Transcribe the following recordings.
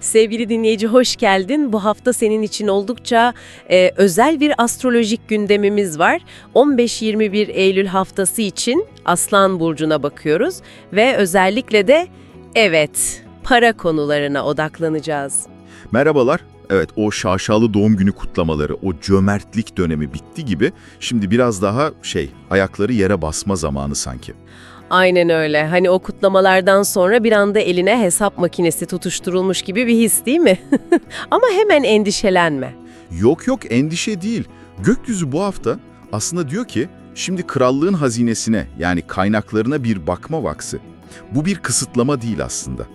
Sevgili dinleyici hoş geldin. Bu hafta senin için oldukça e, özel bir astrolojik gündemimiz var. 15-21 Eylül haftası için Aslan Burcu'na bakıyoruz ve özellikle de evet para konularına odaklanacağız. Merhabalar. Evet o şaşalı doğum günü kutlamaları, o cömertlik dönemi bitti gibi şimdi biraz daha şey ayakları yere basma zamanı sanki. Aynen öyle. Hani o kutlamalardan sonra bir anda eline hesap makinesi tutuşturulmuş gibi bir his değil mi? Ama hemen endişelenme. Yok yok endişe değil. Gökyüzü bu hafta aslında diyor ki şimdi krallığın hazinesine yani kaynaklarına bir bakma vaksı. Bu bir kısıtlama değil aslında.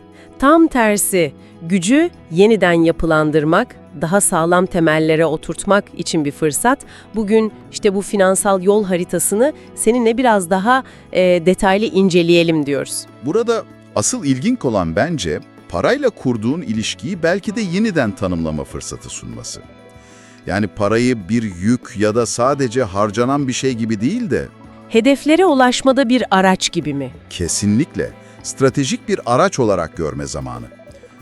Tam tersi, gücü yeniden yapılandırmak, daha sağlam temellere oturtmak için bir fırsat. Bugün işte bu finansal yol haritasını seninle biraz daha e, detaylı inceleyelim diyoruz. Burada asıl ilginç olan bence parayla kurduğun ilişkiyi belki de yeniden tanımlama fırsatı sunması. Yani parayı bir yük ya da sadece harcanan bir şey gibi değil de Hedeflere ulaşmada bir araç gibi mi? kesinlikle stratejik bir araç olarak görme zamanı.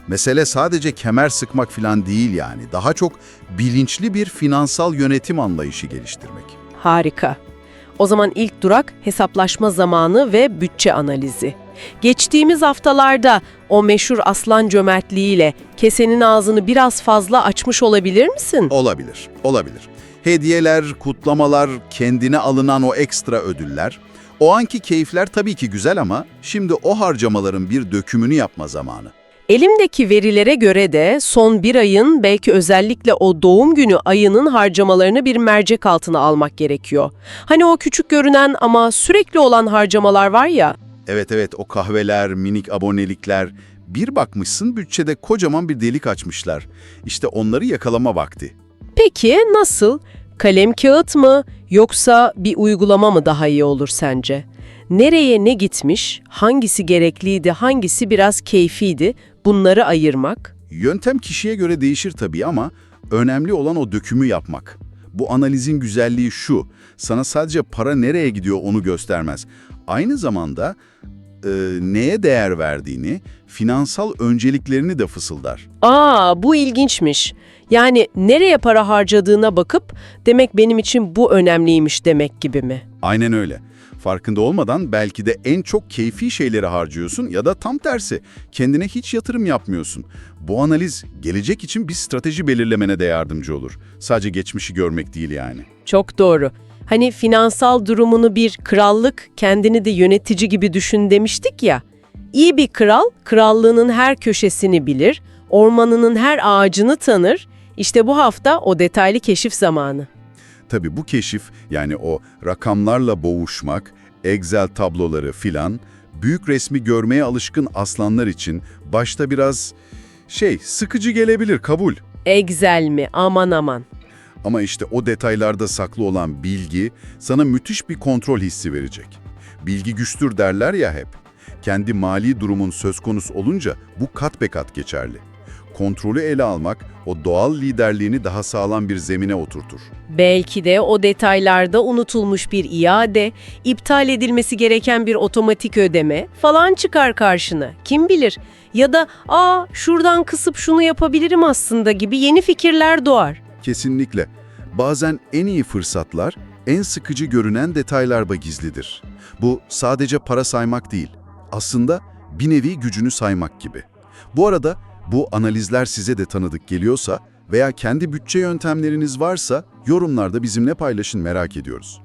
Mesele sadece kemer sıkmak falan değil yani. Daha çok bilinçli bir finansal yönetim anlayışı geliştirmek. Harika. O zaman ilk durak hesaplaşma zamanı ve bütçe analizi. Geçtiğimiz haftalarda o meşhur aslan cömertliğiyle kesenin ağzını biraz fazla açmış olabilir misin? Olabilir, olabilir. Hediyeler, kutlamalar, kendine alınan o ekstra ödüller. O anki keyifler tabii ki güzel ama şimdi o harcamaların bir dökümünü yapma zamanı. Elimdeki verilere göre de son bir ayın belki özellikle o doğum günü ayının harcamalarını bir mercek altına almak gerekiyor. Hani o küçük görünen ama sürekli olan harcamalar var ya, Evet evet o kahveler, minik abonelikler. Bir bakmışsın bütçede kocaman bir delik açmışlar. İşte onları yakalama vakti. peki nasıl? Kalem kağıt mı yoksa bir uygulama mı daha iyi olur sence? Nereye ne gitmiş, hangisi gerekliydi, hangisi biraz keyfiydi bunları ayırmak? Yöntem kişiye göre değişir tabii ama önemli olan o dökümü yapmak. Bu analizin güzelliği şu, sana sadece para nereye gidiyor onu göstermez. Aynı zamanda e, neye değer verdiğini, finansal önceliklerini de fısıldar. Aa bu ilginçmiş. Yani nereye para harcadığına bakıp demek benim için bu önemliymiş demek gibi mi? Aynen öyle. Farkında olmadan belki de en çok keyfi şeyleri harcıyorsun ya da tam tersi, kendine hiç yatırım yapmıyorsun. Bu analiz gelecek için bir strateji belirlemene de yardımcı olur. Sadece geçmişi görmek değil yani. Çok doğru. Hani finansal durumunu bir krallık, kendini de yönetici gibi düşün demiştik ya. İyi bir kral, krallığının her köşesini bilir, ormanının her ağacını tanır. İşte bu hafta o detaylı keşif zamanı. Tabii bu keşif yani o rakamlarla boğuşmak, Excel tabloları filan büyük resmi görmeye alışkın aslanlar için başta biraz şey sıkıcı gelebilir kabul. Excel mi? Aman aman. Ama işte o detaylarda saklı olan bilgi sana müthiş bir kontrol hissi verecek. Bilgi güçtür derler ya hep. Kendi mali durumun söz konusu olunca bu kat be kat geçerli. Kontrolü ele almak o doğal liderliğini daha sağlam bir zemine oturtur. Belki de o detaylarda unutulmuş bir iade, iptal edilmesi gereken bir otomatik ödeme falan çıkar karşına. Kim bilir? Ya da aa şuradan kısıp şunu yapabilirim aslında gibi yeni fikirler doğar. Kesinlikle. Bazen en iyi fırsatlar, en sıkıcı görünen detaylarda gizlidir. Bu sadece para saymak değil, aslında bir nevi gücünü saymak gibi. Bu arada bu analizler size de tanıdık geliyorsa veya kendi bütçe yöntemleriniz varsa yorumlarda bizimle paylaşın merak ediyoruz.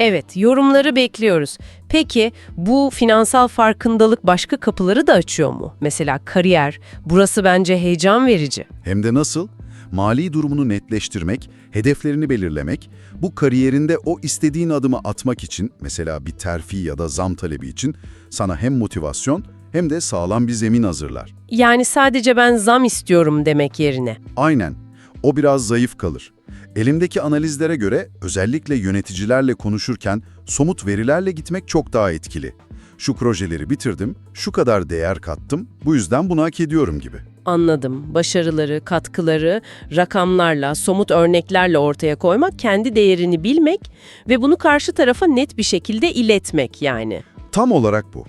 Evet, yorumları bekliyoruz. Peki bu finansal farkındalık başka kapıları da açıyor mu? Mesela kariyer. Burası bence heyecan verici. Hem de nasıl? Mali durumunu netleştirmek, hedeflerini belirlemek, bu kariyerinde o istediğin adımı atmak için, mesela bir terfi ya da zam talebi için sana hem motivasyon hem de sağlam bir zemin hazırlar. Yani sadece ben zam istiyorum demek yerine. Aynen, o biraz zayıf kalır. Elimdeki analizlere göre özellikle yöneticilerle konuşurken somut verilerle gitmek çok daha etkili. Şu projeleri bitirdim, şu kadar değer kattım, bu yüzden bunu hak ediyorum gibi. Anladım. Başarıları, katkıları rakamlarla, somut örneklerle ortaya koymak, kendi değerini bilmek ve bunu karşı tarafa net bir şekilde iletmek yani. Tam olarak bu.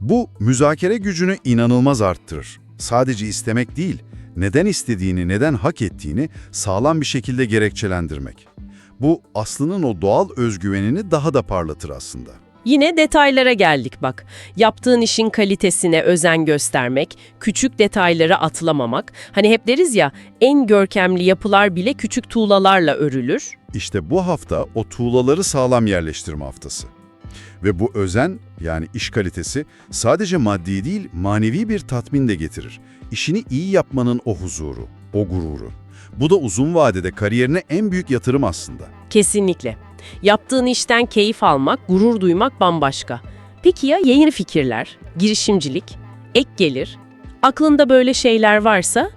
Bu müzakere gücünü inanılmaz arttırır. Sadece istemek değil, Neden istediğini, neden hak ettiğini sağlam bir şekilde gerekçelendirmek. Bu Aslı'nın o doğal özgüvenini daha da parlatır aslında. Yine detaylara geldik bak. Yaptığın işin kalitesine özen göstermek, küçük detayları atlamamak. Hani hep deriz ya, en görkemli yapılar bile küçük tuğlalarla örülür. İşte bu hafta o tuğlaları sağlam yerleştirme haftası. Ve bu özen yani iş kalitesi sadece maddi değil manevi bir tatmin de getirir. İşini iyi yapmanın o huzuru, o gururu. Bu da uzun vadede kariyerine en büyük yatırım aslında. Kesinlikle. Yaptığın işten keyif almak, gurur duymak bambaşka. Peki ya yeni fikirler, girişimcilik, ek gelir? Aklında böyle şeyler varsa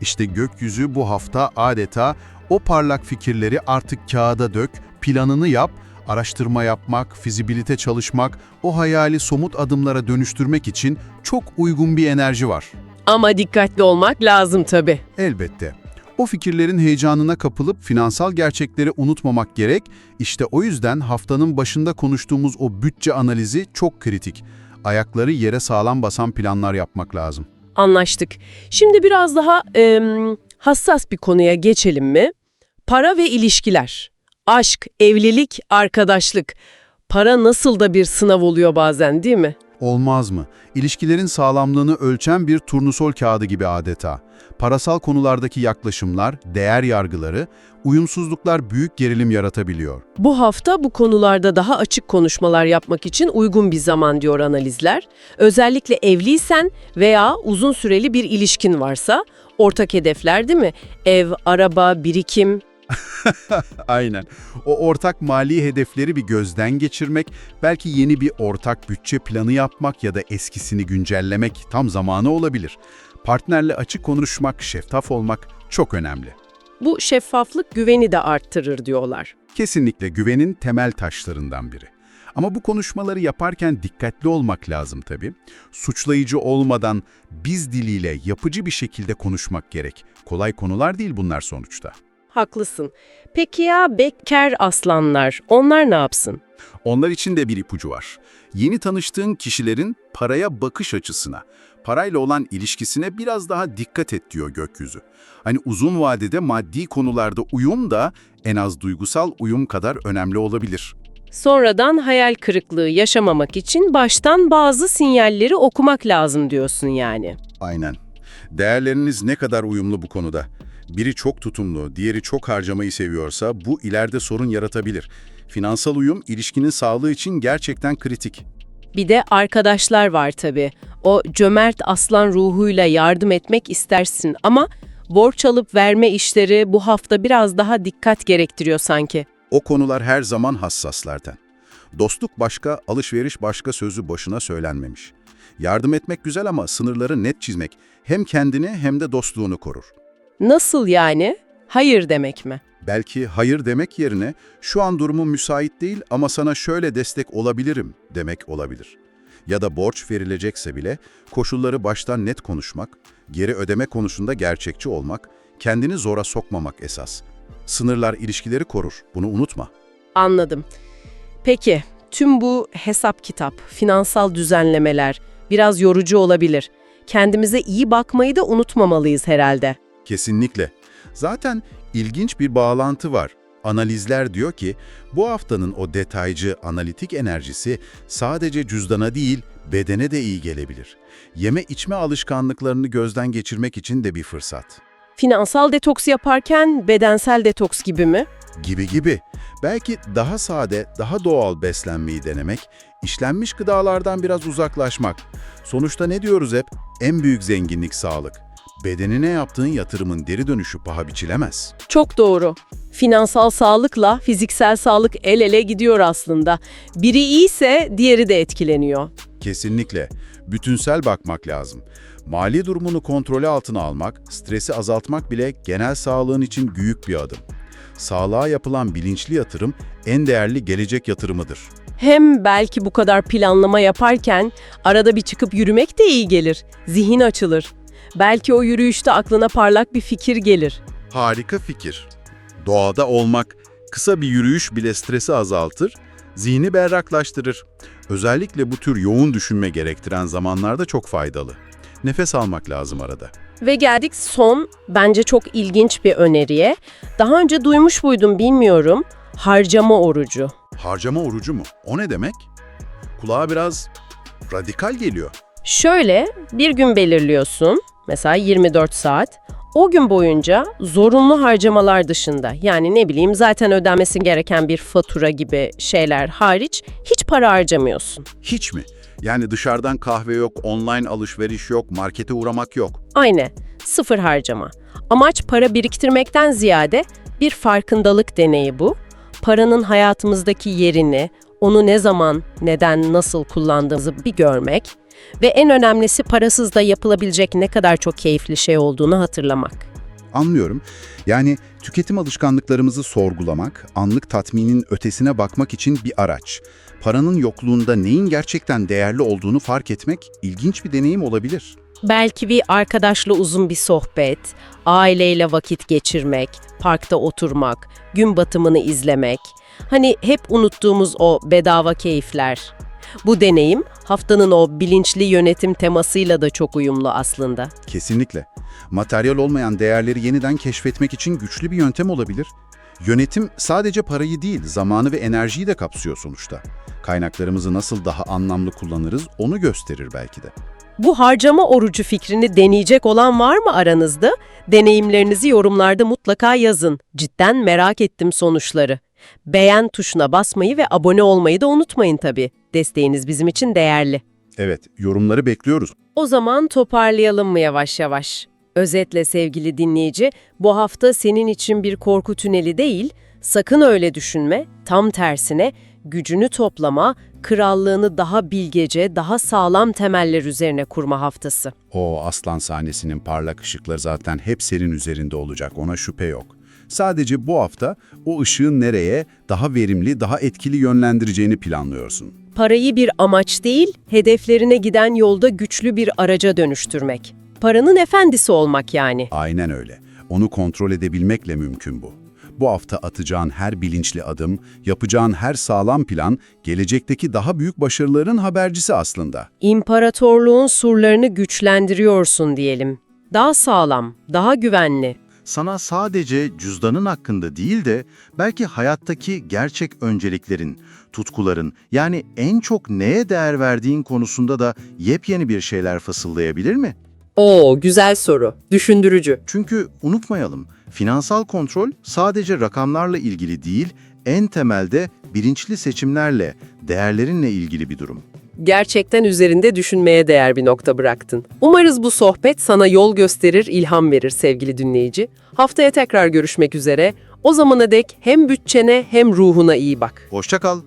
İşte gökyüzü bu hafta adeta o parlak fikirleri artık kağıda dök, planını yap, araştırma yapmak, fizibilite çalışmak, o hayali somut adımlara dönüştürmek için çok uygun bir enerji var. ama dikkatli olmak lazım tabii. Elbette. O fikirlerin heyecanına kapılıp finansal gerçekleri unutmamak gerek. İşte o yüzden haftanın başında konuştuğumuz o bütçe analizi çok kritik. Ayakları yere sağlam basan planlar yapmak lazım. Anlaştık. Şimdi biraz daha em, hassas bir konuya geçelim mi? Para ve ilişkiler. Aşk, evlilik, arkadaşlık. Para nasıl da bir sınav oluyor bazen değil mi? Olmaz mı? İlişkilerin sağlamlığını ölçen bir turnusol kağıdı gibi adeta. Parasal konulardaki yaklaşımlar, değer yargıları, uyumsuzluklar büyük gerilim yaratabiliyor. Bu hafta bu konularda daha açık konuşmalar yapmak için uygun bir zaman diyor analizler. Özellikle evliysen veya uzun süreli bir ilişkin varsa ortak hedefler değil mi? Ev, araba, birikim. Aynen. O ortak mali hedefleri bir gözden geçirmek, belki yeni bir ortak bütçe planı yapmak ya da eskisini güncellemek tam zamanı olabilir. Partnerle açık konuşmak, şeffaf olmak çok önemli. Bu şeffaflık güveni de arttırır diyorlar. Kesinlikle güvenin temel taşlarından biri. Ama bu konuşmaları yaparken dikkatli olmak lazım tabii. Suçlayıcı olmadan biz diliyle yapıcı bir şekilde konuşmak gerek. Kolay konular değil bunlar sonuçta. Haklısın. Peki ya bekar aslanlar, onlar ne yapsın? Onlar için de bir ipucu var. Yeni tanıştığın kişilerin paraya bakış açısına, parayla olan ilişkisine biraz daha dikkat et diyor gökyüzü. Hani uzun vadede maddi konularda uyum da en az duygusal uyum kadar önemli olabilir. Sonradan hayal kırıklığı yaşamamak için baştan bazı sinyalleri okumak lazım diyorsun yani. Aynen. Değerleriniz ne kadar uyumlu bu konuda? Biri çok tutumlu, diğeri çok harcamayı seviyorsa bu ileride sorun yaratabilir. Finansal uyum ilişkinin sağlığı için gerçekten kritik. Bir de arkadaşlar var tabii. O cömert aslan ruhuyla yardım etmek istersin ama borç alıp verme işleri bu hafta biraz daha dikkat gerektiriyor sanki. O konular her zaman hassaslardan. Dostluk başka, alışveriş başka sözü boşuna söylenmemiş. Yardım etmek güzel ama sınırları net çizmek hem kendini hem de dostluğunu korur. Nasıl yani? Hayır demek mi? Belki hayır demek yerine şu an durumum müsait değil ama sana şöyle destek olabilirim demek olabilir. Ya da borç verilecekse bile koşulları baştan net konuşmak, geri ödeme konusunda gerçekçi olmak, kendini zora sokmamak esas. Sınırlar ilişkileri korur, bunu unutma. Anladım. Peki, tüm bu hesap kitap, finansal düzenlemeler biraz yorucu olabilir. Kendimize iyi bakmayı da unutmamalıyız herhalde. Kesinlikle. Zaten ilginç bir bağlantı var. Analizler diyor ki bu haftanın o detaycı analitik enerjisi sadece cüzdana değil bedene de iyi gelebilir. Yeme içme alışkanlıklarını gözden geçirmek için de bir fırsat. Finansal detoks yaparken bedensel detoks gibi mi? Gibi gibi. Belki daha sade, daha doğal beslenmeyi denemek, işlenmiş gıdalardan biraz uzaklaşmak. Sonuçta ne diyoruz hep? En büyük zenginlik sağlık. Bedenine yaptığın yatırımın geri dönüşü paha biçilemez. Çok doğru. Finansal sağlıkla fiziksel sağlık el ele gidiyor aslında. Biri iyiyse diğeri de etkileniyor. Kesinlikle. Bütünsel bakmak lazım. Mali durumunu kontrolü altına almak, stresi azaltmak bile genel sağlığın için büyük bir adım. Sağlığa yapılan bilinçli yatırım en değerli gelecek yatırımıdır. Hem belki bu kadar planlama yaparken arada bir çıkıp yürümek de iyi gelir. Zihin açılır. Belki o yürüyüşte aklına parlak bir fikir gelir. Harika fikir. Doğada olmak, kısa bir yürüyüş bile stresi azaltır, zihni berraklaştırır. Özellikle bu tür yoğun düşünme gerektiren zamanlarda çok faydalı. Nefes almak lazım arada. Ve geldik son, bence çok ilginç bir öneriye. Daha önce duymuş muydum bilmiyorum. Harcama orucu. Harcama orucu mu? O ne demek? Kulağa biraz radikal geliyor. Şöyle, bir gün belirliyorsun, mesela 24 saat. O gün boyunca zorunlu harcamalar dışında, yani ne bileyim zaten ödenmesi gereken bir fatura gibi şeyler hariç hiç para harcamıyorsun. Hiç mi? Yani dışarıdan kahve yok, online alışveriş yok, markete uğramak yok. Aynı, sıfır harcama. Amaç para biriktirmekten ziyade bir farkındalık deneyi bu. Paranın hayatımızdaki yerini, onu ne zaman, neden, nasıl kullandığımızı bir görmek ve en önemlisi parasız da yapılabilecek ne kadar çok keyifli şey olduğunu hatırlamak. Anlıyorum. Yani tüketim alışkanlıklarımızı sorgulamak, anlık tatminin ötesine bakmak için bir araç. Paranın yokluğunda neyin gerçekten değerli olduğunu fark etmek ilginç bir deneyim olabilir. Belki bir arkadaşla uzun bir sohbet, aileyle vakit geçirmek, parkta oturmak, gün batımını izlemek. Hani hep unuttuğumuz o bedava keyifler. Bu deneyim haftanın o bilinçli yönetim temasıyla da çok uyumlu aslında. Kesinlikle. Materyal olmayan değerleri yeniden keşfetmek için güçlü bir yöntem olabilir. Yönetim sadece parayı değil, zamanı ve enerjiyi de kapsıyor sonuçta. Kaynaklarımızı nasıl daha anlamlı kullanırız onu gösterir belki de. Bu harcama orucu fikrini deneyecek olan var mı aranızda? Deneyimlerinizi yorumlarda mutlaka yazın. Cidden merak ettim sonuçları. Beğen tuşuna basmayı ve abone olmayı da unutmayın tabii. Desteğiniz bizim için değerli. Evet, yorumları bekliyoruz. O zaman toparlayalım mı yavaş yavaş? Özetle sevgili dinleyici, bu hafta senin için bir korku tüneli değil, sakın öyle düşünme, tam tersine gücünü toplama, krallığını daha bilgece, daha sağlam temeller üzerine kurma haftası. O aslan sahnesinin parlak ışıkları zaten hep senin üzerinde olacak, ona şüphe yok. Sadece bu hafta o ışığın nereye daha verimli, daha etkili yönlendireceğini planlıyorsun. Parayı bir amaç değil, hedeflerine giden yolda güçlü bir araca dönüştürmek. Paranın efendisi olmak yani. Aynen öyle. Onu kontrol edebilmekle mümkün bu. Bu hafta atacağın her bilinçli adım, yapacağın her sağlam plan, gelecekteki daha büyük başarıların habercisi aslında. İmparatorluğun surlarını güçlendiriyorsun diyelim. Daha sağlam, daha güvenli. sana sadece cüzdanın hakkında değil de belki hayattaki gerçek önceliklerin, tutkuların yani en çok neye değer verdiğin konusunda da yepyeni bir şeyler fısıldayabilir mi? Oo, güzel soru. Düşündürücü. Çünkü unutmayalım, finansal kontrol sadece rakamlarla ilgili değil, en temelde bilinçli seçimlerle, değerlerinle ilgili bir durum. Gerçekten üzerinde düşünmeye değer bir nokta bıraktın. Umarız bu sohbet sana yol gösterir, ilham verir sevgili dinleyici. Haftaya tekrar görüşmek üzere. O zamana dek hem bütçene hem ruhuna iyi bak. Hoşça kal.